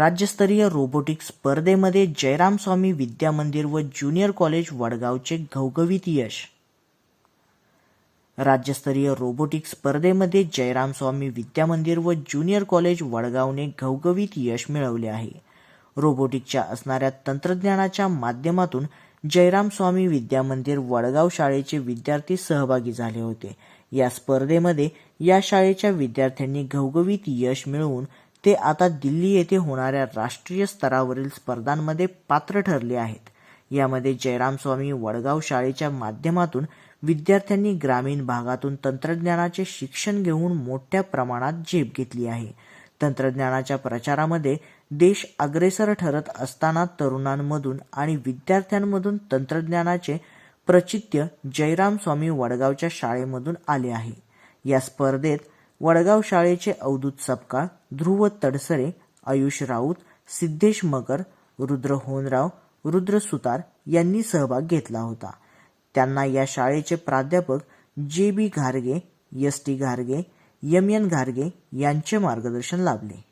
राज्यस्तरीय रोबोटिक्स स्पर्धेमध्ये जयराम स्वामी विद्या मंदिर व ज्युनियर कॉलेज वडगावचे घवघवीत यश. राज्यस्तरीय रोबोटिक्स स्पर्धेमध्ये जयराम स्वामी विद्या मंदिर व ज्युनियर कॉलेज वडगावने घवघवीत यश मिळवले आहे. रोबोटिकच्या असणाऱ्या तंत्रज्ञानाच्या माध्यमातून जयराम स्वामी विद्या मंदिर वडगाव शाळेचे विद्यार्थी सहभागी झाले होते. या स्पर्धेमध्ये या शाळेच्या विद्यार्थ्यांनी घवघवीत यश मिळवून ते आता दिल्ली येथे होणाऱ्या राष्ट्रीय स्तरावरील स्पर्धांमध्ये पात्र ठरले आहेत. यामध्ये जयराम स्वामी वडगाव शाळेच्या माध्यमातून विद्यार्थ्यांनी ग्रामीण भागातून तंत्रज्ञानाचे शिक्षण घेऊन मोठ्या प्रमाणात झेप घेतली आहे. तंत्रज्ञानाच्या प्रचारामध्ये देश अग्रेसर ठरत असताना तरुणांमधून आणि विद्यार्थ्यांमधून तंत्रज्ञानाचे प्रचित्य जयराम स्वामी वडगावच्या शाळेमधून आले आहे. या स्पर्धेत वडगाव शाळेचे अवधूत सपकाळ ध्रुव तडसरे आयुष राऊत सिद्धेश मगर रुद्र होनराव रुद्र सुतार यांनी सहभाग घेतला होता. त्यांना या शाळेचे प्राध्यापक जे बी घारगे एस टी घारगे एम एन घारगे यांचे मार्गदर्शन लाभले.